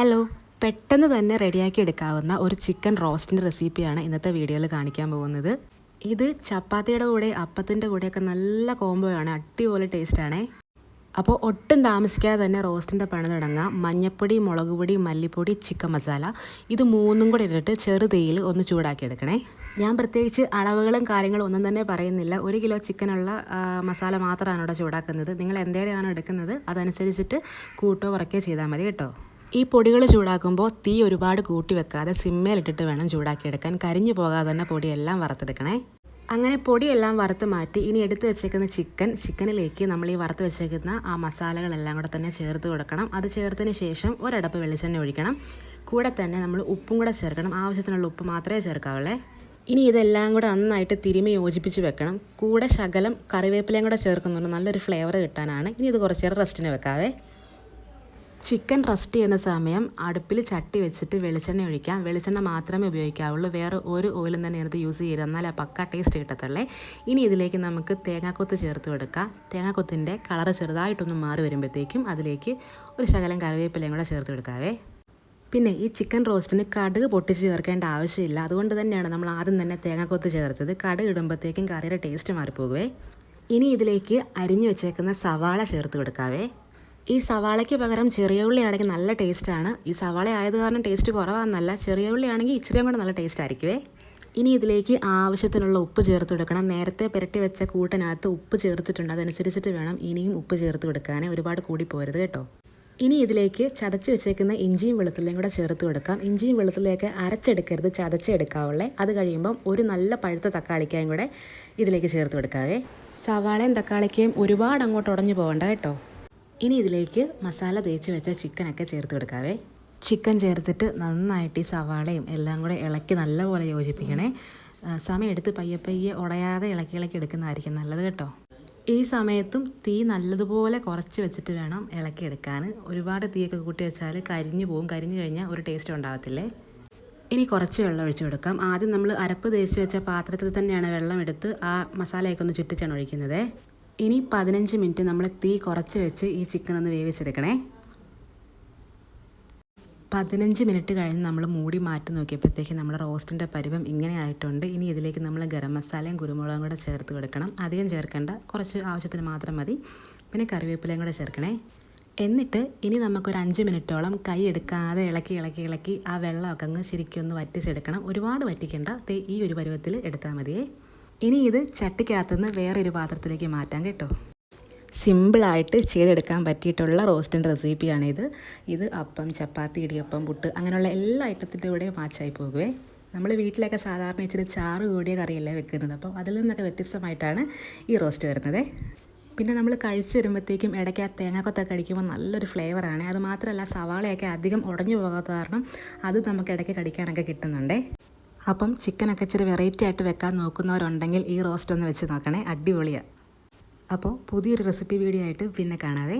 Hello പെട്ടെന്ന് തന്നെ റെഡിയാക്കി എടുക്കാവുന്ന ഒരു ചിക്കൻ റോസ്റ്റിന്റെ റെസിപ്പിയാണ് ഇന്നത്തെ വീഡിയോയിൽ കാണിക്കാൻ പോകുന്നത്. ഇത് ചപ്പാത്തിയുടെ കൂടെ അപ്പത്തിന്റെ കൂടെയൊക്കെ നല്ല കോംബോയാണ് അടിപൊളി ടേസ്റ്റാണേ. അപ്പോൾ ഒട്ടും താമസിക്കാതെ തന്നെ റോസ്റ്റിന്റെ പണി തുടങ്ങാം. മഞ്ഞപ്പൊടി മുളക് പൊടി മല്ലിപ്പൊടി ചിക്കൻ മസാല. ഇത് മൂന്നും കൂടി ഇട്ടിട്ട് ചെറുതീയിൽ ഒന്ന് ചൂടാക്കി എടുക്കണേ. ഞാൻ പ്രത്യേകിച്ച് അളവുകളും കാര്യങ്ങളും ഒന്നും തന്നെ പറയുന്നില്ല. ഒരു കിലോ ചിക്കനുള്ള മസാല മാത്രമാണ് ഇവിടെ ചൂടാക്കുന്നത്. നിങ്ങൾ എന്തേരെയാണോ എടുക്കുന്നത് അതനുസരിച്ചിട്ട് കൂട്ടോ കുറയ്ക്കുകയോ ചെയ്താൽ മതി കേട്ടോ. ഈ പൊടികൾ ചൂടാക്കുമ്പോൾ തീ ഒരുപാട് കൂട്ടി വെക്കാതെ സിമ്മേലിട്ടിട്ട് വേണം ചൂടാക്കിയെടുക്കാൻ കരിഞ്ഞു പോകാതെ തന്നെ പൊടിയെല്ലാം വറുത്തെടുക്കണേ. അങ്ങനെ പൊടിയെല്ലാം വറുത്ത് മാറ്റി ഇനി എടുത്തു വെച്ചേക്കുന്ന ചിക്കൻ ചിക്കനിലേക്ക് നമ്മൾ ഈ വറുത്ത് വെച്ചേക്കുന്ന ആ മസാലകളെല്ലാം കൂടെ തന്നെ ചേർത്ത് കൊടുക്കണം. അത് ചേർത്തതിന് ശേഷം ഒരടപ്പ് വെളിച്ചെണ്ണ ഒഴിക്കണം. കൂടെ തന്നെ നമ്മൾ ഉപ്പും കൂടെ ചേർക്കണം. ആവശ്യത്തിനുള്ള ഉപ്പ് മാത്രമേ ചേർക്കാവുള്ളേ. ഇനി ഇതെല്ലാം കൂടെ നന്നായിട്ട് തിരുമി യോജിപ്പിച്ച് വെക്കണം. കൂടെ ശകലം കറിവേപ്പിലയും കൂടെ ചേർക്കുന്നുണ്ട്. നല്ലൊരു ഫ്ലേവർ കിട്ടാനാണ്. ഇനി ഇത് കുറച്ചേറെ നേരം റെസ്റ്റിന് വെക്കാവേ. ചിക്കൻ റസ്റ്റ് ചെയ്യുന്ന സമയം അടുപ്പിൽ ചട്ടി വെച്ചിട്ട് വെളിച്ചെണ്ണ ഒഴിക്കാം. വെളിച്ചെണ്ണ മാത്രമേ ഉപയോഗിക്കാവുള്ളൂ. വേറെ ഒരു ഓയിലും തന്നെ ഇതിനകത്ത് യൂസ് ചെയ്യരുത്. എന്നാൽ ആ പക്ക ടേസ്റ്റ് കിട്ടത്തുള്ളേ. ഇനി ഇതിലേക്ക് നമുക്ക് തേങ്ങാക്കൊത്ത് ചേർത്ത് കൊടുക്കാം. തേങ്ങാക്കൊത്തിന്റെ കളറ് ചെറുതായിട്ടൊന്ന് മാറി വരുമ്പോഴത്തേക്കും അതിലേക്ക് ഒരു ശകലം കറിവേപ്പിലയും കൂടെ ചേർത്ത് കൊടുക്കാവേ. പിന്നെ ഈ ചിക്കൻ റോസ്റ്റിന് കടുക് പൊട്ടിച്ച് ചേർക്കേണ്ട ആവശ്യമില്ല. അതുകൊണ്ട് തന്നെയാണ് നമ്മൾ ആദ്യം തന്നെ തേങ്ങാക്കൊത്ത് ചേർത്തത്. കടുക് ഇടുമ്പോഴത്തേക്കും കറിയുടെ ടേസ്റ്റ് മാറിപ്പോകുവേ. ഇനി ഇതിലേക്ക് അരിഞ്ഞു വെച്ചേക്കുന്ന സവാള ചേർത്ത് കൊടുക്കാവേ. ഈ സവാളയ്ക്ക് പകരം ചെറിയ ഉള്ളിയാണെങ്കിൽ നല്ല ടേസ്റ്റാണ് ഈ സവാള ആയത് കാരണം ടേസ്റ്റ് കുറവാണെന്നല്ല ചെറിയ ഉള്ളിയാണെങ്കിൽ ഇച്ചിരിയും കൂടെ നല്ല ടേസ്റ്റ് ആയിരിക്കുവേ. ഇനി ഇതിലേക്ക് ആവശ്യത്തിനുള്ള ഉപ്പ് ചേർത്ത് കൊടുക്കണം. നേരത്തെ പുരട്ടി വെച്ച കൂട്ടിനകത്ത് ഉപ്പ് ചേർത്തിട്ടുണ്ട്. അതനുസരിച്ചിട്ട് വേണം ഇനിയും ഉപ്പ് ചേർത്ത് കൊടുക്കാൻ ഒരുപാട് കൂടി പോരുത് കേട്ടോ. ഇനി ഇതിലേക്ക് ചതച്ച് വെച്ചേക്കുന്ന ഇഞ്ചിയും വെളുത്തുള്ളിയും കൂടെ ചേർത്ത് കൊടുക്കാം. ഇഞ്ചിയും വെളുത്തുള്ളിയൊക്കെ അരച്ചെടുക്കരുത്. ചതച്ചെടുക്കാവുള്ളേ അത് കഴിയുമ്പം ഒരു നല്ല പഴുത്ത തക്കാളിക്കായും കൂടെ ഇതിലേക്ക് ചേർത്ത് കൊടുക്കാവേ. സവാളയും തക്കാളിക്കയും ഒരുപാട് അങ്ങോട്ട് ഉടഞ്ഞു പോകണ്ട കേട്ടോ. ഇനി ഇതിലേക്ക് മസാല തേച്ച് വെച്ച ചിക്കനൊക്കെ ചേർത്ത് കൊടുക്കാവേ. ചിക്കൻ ചേർത്തിട്ട് നന്നായിട്ട് ഈ സവാളയും എല്ലാം കൂടെ ഇളക്കി നല്ലപോലെ യോജിപ്പിക്കണേ. സമയമെടുത്ത് പയ്യെ പയ്യെ ഉടയാതെ ഇളക്കി ഇളക്കി എടുക്കുന്നതായിരിക്കും നല്ലത് കേട്ടോ. ഈ സമയത്തും തീ നല്ലതുപോലെ കുറച്ച് വെച്ചിട്ട് വേണം ഇളക്കിയെടുക്കാൻ ഒരുപാട് തീയൊക്കെ കൂട്ടി വെച്ചാൽ കരിഞ്ഞു പോകും കരിഞ്ഞു കഴിഞ്ഞാൽ ഒരു ടേസ്റ്റ് ഉണ്ടാകത്തില്ലേ ഇനി കുറച്ച് വെള്ളം ഒഴിച്ചു കൊടുക്കാം. ആദ്യം നമ്മൾ അരപ്പ് തേച്ച് വെച്ച പാത്രത്തിൽ തന്നെയാണ് വെള്ളം എടുത്ത് ആ മസാലയൊക്കെ ഒന്ന് ചുറ്റിച്ചാണ് ഒഴിക്കുന്നത്. ഇനി പതിനഞ്ച് മിനിറ്റ് നമ്മൾ തീ കുറച്ച് വെച്ച് ഈ ചിക്കൻ ഒന്ന് വേവിച്ചെടുക്കണേ. പതിനഞ്ച് മിനിറ്റ് കഴിഞ്ഞ് നമ്മൾ മൂടി മാറ്റി നോക്കിയപ്പോഴത്തേക്ക് നമ്മുടെ റോസ്റ്റിന്റെ പരിവം ഇങ്ങനെ ആയിട്ടുണ്ട്. ഇനി ഇതിലേക്ക് നമ്മൾ ഗരം മസാലയും കുരുമുളകും കൂടെ ചേർത്ത് കൊടുക്കണം. അധികം ചേർക്കേണ്ട. കുറച്ച് ആവശ്യത്തിന് മാത്രം മതി. പിന്നെ കറിവേപ്പിലയും കൂടെ ചേർക്കണേ. എന്നിട്ട് ഇനി നമുക്കൊരു അഞ്ച് മിനിറ്റോളം കൈ എടുക്കാതെ ഇളക്കി ഇളക്കി ഇളക്കി ആ വെള്ളമൊക്കെ അങ്ങ് ശരിക്കും ഒന്ന് വറ്റിച്ചെടുക്കണം. ഒരുപാട് വറ്റിക്കേണ്ട. ഈ ഒരു പരുവത്തിൽ എടുത്താൽ മതിയേ. ഇനി ഇത് ചട്ടിക്കകത്തുനിന്ന് വേറൊരു പാത്രത്തിലേക്ക് മാറ്റാം കേട്ടോ. സിമ്പിളായിട്ട് ചെയ്തെടുക്കാൻ പറ്റിയിട്ടുള്ള റോസ്റ്റിന്റെ റെസിപ്പിയാണിത് ഇത്. അപ്പം ചപ്പാത്തി ഇടിയപ്പം പുട്ട് അങ്ങനെയുള്ള എല്ലാ ഐറ്റത്തിന്റെ കൂടെയും മാച്ചായി പോകുവേ. നമ്മൾ വീട്ടിലൊക്കെ സാധാരണ ഇച്ചിരി ചാറ് കൂടിയ കറിയല്ലേ വെക്കുന്നത്. അപ്പം അതിൽ നിന്നൊക്കെ വ്യത്യസ്തമായിട്ടാണ് ഈ റോസ്റ്റ് വരുന്നത്. പിന്നെ നമ്മൾ കഴിച്ചു വരുമ്പോഴത്തേക്കും ഇടയ്ക്ക് ആ തേങ്ങാക്കൊത്തൊക്കെ കഴിക്കുമ്പോൾ നല്ലൊരു ഫ്ലേവറാണ്. അത് മാത്രമല്ല സവാളയൊക്കെ അധികം ഉടഞ്ഞു പോകാത്ത കാരണം അത് നമുക്ക് ഇടയ്ക്ക് കടിക്കാനൊക്കെ കിട്ടുന്നുണ്ടേ. അപ്പം ചിക്കനൊക്കെ ഇച്ചിരി വെറൈറ്റി ആയിട്ട് വെക്കാൻ നോക്കുന്നവരുണ്ടെങ്കിൽ ഈ റോസ്റ്റ് ഒന്ന് വെച്ച് നോക്കണേ. അടിപൊളിയാണ് അപ്പോൾ പുതിയൊരു റെസിപ്പി വീഡിയോ ആയിട്ട് പിന്നെ കാണാവേ.